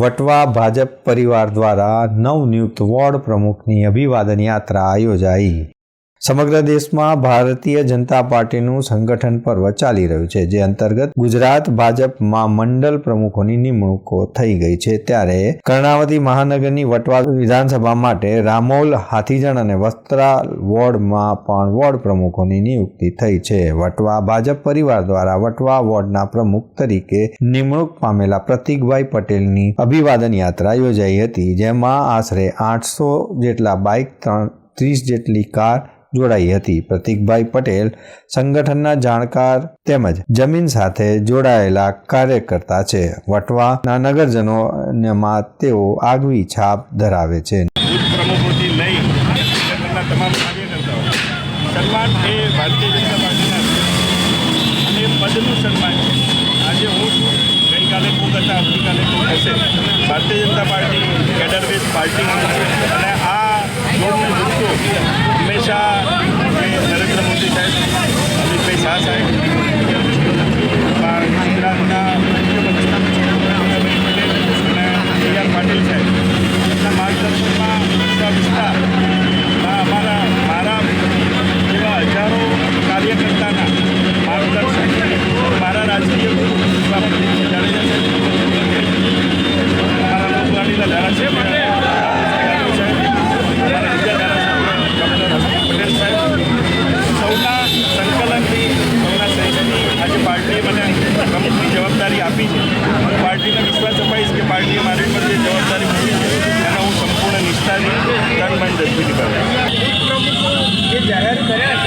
વટવા ભાજપ પરિવાર દ્વારા નવનિયુક્ત વોર્ડ પ્રમુખની અભિવાદન યાત્રા યોજાઈ. સમગ્ર દેશમાં ભારતીય જનતા પાર્ટીનું સંગઠન પર્વ ચાલી રહ્યું છે, જે અંતર્ગત ગુજરાત ભાજપમાં મંડળ પ્રમુખોની નિમણૂકો થઈ ગઈ છે. ત્યારે કર્ણાવતી મહાનગરની વટવા વિધાનસભા માટે રામોલ હાથીજણ અને વસ્ત્રાલ વોર્ડમાં પણ વોર્ડ પ્રમુખોની નિયુક્તિ થઈ છે. વટવા ભાજપ પરિવાર દ્વારા વટવા વોર્ડના પ્રમુખ તરીકે નિમણૂક પામેલા પ્રતિકભાઈ પટેલની અભિવાદન યાત્રા યોજાઈ હતી, જેમાં આશરે આઠસો જેટલા બાઇક, ત્રણ, ત્રીસ જેટલી કાર જોડાઈ હતી. પ્રતિકભાઈ પટેલ સંગઠનના જાણકાર તેમજ જમીન સાથે જોડાયેલા કાર્યકર્તા છે. વટવાના નગરજનોમાં તેઓ આગવી છાપ ધરાવે છે. Bharatiya Janata party કેડરવેજ party. અને આ જોડનો જુસ્સો હંમેશા નરેન્દ્ર મોદી સાહેબ અમિતભાઈ શાહ સાહેબ ગુજરાતના પટેલ સાહેબ એમના માર્ગદર્શનમાં વિસ્તારમાં અમારા મારા જેવા હજારો કાર્યકર્તાના માર્ગદર્શન મારા રાજકીય ગુરુ એવા ધારાસભ્ય યાદવ સાહેબ અમારા બીજા ધારાસભ્ય ડૉક્ટર હસમુખ પટેલ સાહેબ સૌના સંકલનથી સૌના સહયોગથી આજે પાર્ટીએ મને પ્રમુખની જવાબદારી આપી છે. પાર્ટીને વિશ્વાસ અપાઈશ કે પાર્ટીએ મારી પર જે જવાબદારી મૂકી છે એના હું સંપૂર્ણ નિષ્ઠાથી તન મન ધનથી નિભાવીશ જે જાહેર કર્યા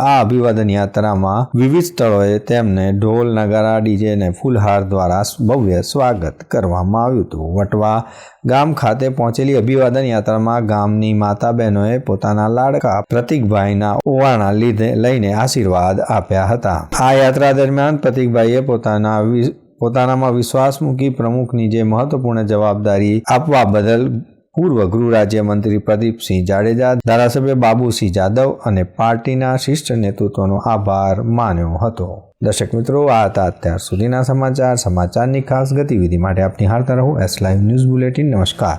આ અભિવાદન યાત્રામાં વિવિધ સ્થળોએ તેમને ઢોલ, નગારા ડીજે અને ફૂલહાર દ્વારા ભવ્ય સ્વાગત કરવામાં આવ્યું હતું. વટવા ગામ ખાતે પહોંચેલી અભિવાદન યાત્રામાં ગામની માતા બહેનોએ પોતાના લાડકા પ્રતિકભાઈના ઓવાણા લીધે લઈને આશીર્વાદ આપ્યા હતા. આ યાત્રા દરમિયાન પ્રતિકભાઈએ પોતાના પોતાનામાં વિશ્વાસ મૂકી પ્રમુખની જે મહત્વપૂર્ણ જવાબદારી આપવા બદલ પૂર્વ ગૃહ રાજ્યમંત્રી પ્રદીપસિંહ જાડેજા, ધારાસભ્ય બાબુસિંહ જાદવ અને પાર્ટીના શિષ્ટ નેતૃત્વનો આભાર માન્યો હતો. દર્શક મિત્રો, આ હતા અત્યાર સુધીના સમાચાર. સમાચારની ખાસ ગતિવિધિ માટે આપની હાલતા રહો એસ લાઈવ ન્યૂઝ બુલેટિન નમસ્કાર.